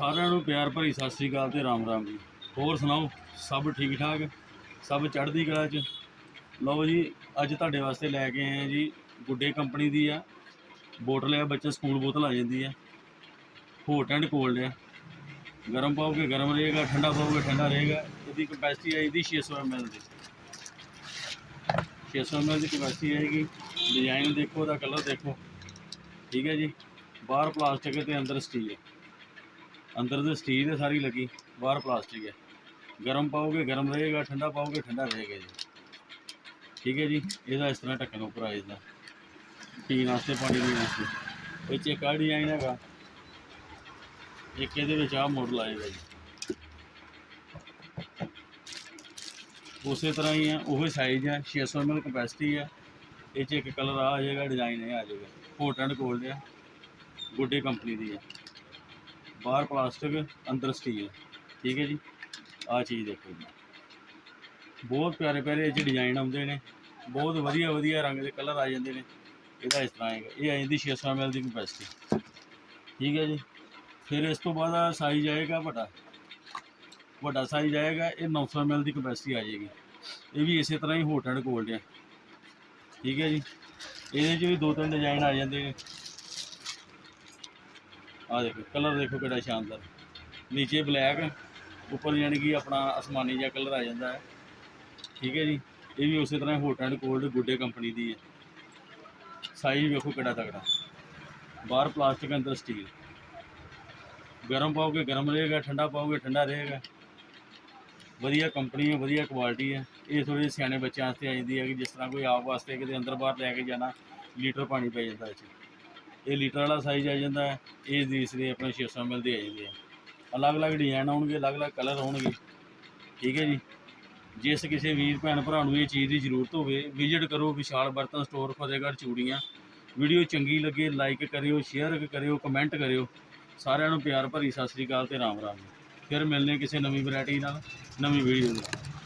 ਸਾਰਿਆਂ ਨੂੰ ਪਿਆਰ ਭਰੀ ਸਤਿ ਸ੍ਰੀ ਅਕਾਲ ਤੇ ਰਾਮ ਰਾਮ ਜੀ। ਹੋਰ ਸੁਣਾਓ, ਸਭ ਠੀਕ ਠਾਕ? ਸਭ ਚੜ੍ਹਦੀ ਕਲਾ 'ਚ? ਲਓ ਜੀ, ਅੱਜ ਤੁਹਾਡੇ ਵਾਸਤੇ ਲੈ ਕੇ ਆਏ ਹਾਂ ਜੀ, ਗੁੱਡੇ ਕੰਪਨੀ ਦੀ ਆ। ਬੋਟਲ ਆ, ਬੱਚਾ ਸਕੂਲ ਬੋਤਲ ਆ ਜਾਂਦੀ ਆ। ਹੋਟ ਐਂਡ ਕੋਲਡ ਆ। ਗਰਮ ਪਾਓਗੇ, ਗਰਮ ਰਹੇਗਾ, ਠੰਡਾ ਪਾਓਗੇ, ਠੰਡਾ ਰਹੇਗਾ। ਇਹਦੀ ਕਪੈਸਿਟੀ ਹੈ ਇਹਦੀ 600 ml ਦੀ। 600 ml ਦੀ ਕਪੈਸਿਟੀ ਆਏਗੀ। ਡਿਜ਼ਾਈਨ ਦੇਖੋ, ਉਹਦਾ ਕਲਰ ਦੇਖੋ। ਠੀਕ ਹੈ ਜੀ। ਬਾਹਰ ਪਲਾਸਟਿਕ ਹੈ ਤੇ ਅੰਦਰ ਸਟੀਲ ਹੈ ਅੰਦਰ ਤੇ ਸਟੀਲ ਹੈ ਸਾਰੀ ਲੱਗੀ, ਬਾਹਰ ਪਲਾਸਟਿਕ ਹੈ। ਗਰਮ ਪਾਓਗੇ, ਗਰਮ ਰਹੇਗਾ, ਠੰਡਾ ਪਾਓਗੇ, ਠੰਡਾ ਰਹੇਗਾ ਜੀ। ਠੀਕ ਹੈ ਜੀ, ਇਹਦਾ ਇਸ ਤਰ੍ਹਾਂ ਢੱਕਣ ਉੱਪਰ ਆ ਜਾਂਦਾ। ਪੀਣ ਵਾਸਤੇ ਪਾਣੀ ਪੀਣ ਵਾਸਤੇ ਇਹ 'ਚ ਇੱਕ ਆਹ ਡਿਜ਼ਾਈਨ ਹੈਗਾ। ਇੱਕ ਇਹਦੇ ਵਿੱਚ ਆਹ ਮਾਡਲ ਆਏਗਾ ਜੀ। ਉਸੇ ਤਰ੍ਹਾਂ ਹੀ ਹੈ, ਉਹੀ ਸਾਈਜ਼ ਹੈ 600 ml ਕਪੈਸਿਟੀ ਹੈ। ਇਹ 'ਚ ਇੱਕ ਕਲਰ ਆ ਜਾਏਗਾ ਡਿਜ਼ਾਈਨ ਇਹ ਆ ਜਾਏਗਾ। ਹੋਟ ਐਂਡ ਕੋਲਡ ਆ ਗੁੱਡੇ ਕੰਪਨੀ ਦੀ ਹੈ। ਬਾਹਰ ਪਲਾਸਟਿਕ, ਅੰਦਰ ਸਟੀਲ ਠੀਕ ਹੈ ਜੀ? ਆਹ ਚੀਜ਼ ਦੇਖੋ ਜੀ। ਬਹੁਤ ਪਿਆਰੇ ਪਿਆਰੇ ਇਹ 'ਚ ਡਿਜ਼ਾਈਨ ਆਉਂਦੇ ਨੇ। ਬਹੁਤ ਵਧੀਆ ਵਧੀਆ ਰੰਗ ਦੇ ਕਲਰ ਆ ਜਾਂਦੇ ਨੇ। ਇਹਦਾ ਇਸ ਤਰ੍ਹਾਂ ਹੈਗਾ। ਇਹ ਆ ਜਾਂਦੀ 600 ml ਦੀ ਕਪੈਸਿਟੀ ਠੀਕ ਹੈ ਜੀ? ਫਿਰ ਇਸ ਤੋਂ ਬਾਅਦ ਆ ਸਾਈਜ਼ ਆਏਗਾ ਵੱਡਾ। ਵੱਡਾ ਸਾਈਜ਼ ਆਏਗਾ, ਇਹ 900 ml ਦੀ ਕਪੈਸਿਟੀ ਆ ਜਾਏਗੀ। ਇਹ ਵੀ ਇਸੇ ਤਰ੍ਹਾਂ ਹੀ ਹੋਟ ਐਂਡ ਕੋਲਡ ਹੈ ਠੀਕ ਹੈ ਜੀ? ਇਹਦੇ 'ਚ ਵੀ ਦੋ ਤਿੰਨ ਡਿਜ਼ਾਈਨ ਆ ਜਾਂਦੇ ਨੇ। ਆ ਦੇਖੋ, ਕਲਰ ਦੇਖੋ ਕਿਹੜਾ ਸ਼ਾਨਦਾਰ। ਨੀਚੇ ਬਲੈਕ ਉੱਪਰ ਯਾਨੀ ਕਿ ਆਪਣਾ ਅਸਮਾਨੀ ਜਿਹਾ ਕਲਰ ਆ ਜਾਂਦਾ ਹੈ। ਠੀਕ ਹੈ ਜੀ, ਇਹ ਵੀ ਉਸੇ ਤਰ੍ਹਾਂ ਹੋਟ ਐਂਡ ਕੋਲਡ ਗੁੱਡੇ ਕੰਪਨੀ ਦੀ ਹੈ। ਸਾਈਜ਼ ਵੇਖੋ ਕਿਹੜਾ ਤਗੜਾ ਬਾਹਰ ਪਲਾਸਟਿਕ ਅੰਦਰ ਸਟੀਲ ਗਰਮ ਪਾਓਗੇ, ਗਰਮ ਰਹੇਗਾ, ਠੰਡਾ ਪਾਓਗੇ, ਠੰਡਾ ਰਹੇਗਾ। ਵਧੀਆ ਕੰਪਨੀ ਹੈ, ਵਧੀਆ ਕੁਆਲਿਟੀ ਹੈ। ਇਹ ਥੋੜੇ ਸਿਆਣੇ ਬੱਚਿਆਂ ਵਾਸਤੇ ਆ ਜਾਂਦੀ ਹੈ ਕਿ ਜਿਸ ਤਰ੍ਹਾਂ ਕੋਈ ਆਪ ਵਾਸਤੇ ਕਿਤੇ ਅੰਦਰ ਬਾਹਰ ਲੈ ਕੇ ਜਾਣਾ, ਲੀਟਰ ਪਾਣੀ ਪੈ ਜਾਂਦਾ ਇਹ 'ਚ ਇਹ ਲੀਟਰ ਵਾਲਾ ਸਾਈਜ਼ ਆ ਜਾਂਦਾ ਹੈ, ਇਹ ਦੂਸਰੇ ਆਪਣੇ 600 ml ਦੀ ਆ ਜਾਂਦੀ ਹੈ। ਅਲੱਗ-ਅਲੱਗ ਡਿਜ਼ਾਈਨ ਆਉਣਗੇ, ਅਲੱਗ-ਅਲੱਗ ਕਲਰ ਹੋਣਗੇ ਠੀਕ ਹੈ ਜੀ? ਜਿਸ ਕਿਸੇ ਵੀਰ, ਭੈਣ, ਭਰਾ ਨੂੰ ਇਹ ਚੀਜ਼ ਦੀ ਜ਼ਰੂਰਤ ਹੋਵੇ ਵਿਜ਼ਿਟ ਕਰੋ ਵਿਸ਼ਾਲ ਬਰਤਨ ਸਟੋਰ ਫਤਿਹਗੜ੍ਹ, ਚੂੜੀਆਂ। ਵੀਡੀਓ ਚੰਗੀ ਲੱਗੇ ਲਾਈਕ ਕਰਿਓ ਸ਼ੇਅਰ ਕਰਿਓ ਕਮੈਂਟ ਕਰਿਓ। ਸਾਰਿਆਂ ਨੂੰ ਪਿਆਰ ਭਰੀ ਸਤਿ ਸ੍ਰੀ ਅਕਾਲ ਤੇ ਰਾਮ ਰਾਮ ਜੀ ਫਿਰ ਮਿਲਨੇ ਕਿਸੇ ਨਵੀਂ ਵੈਰਾਈਟੀ ਨਾਲ, ਨਵੀਂ ਵੀਡੀਓ ਨਾਲ।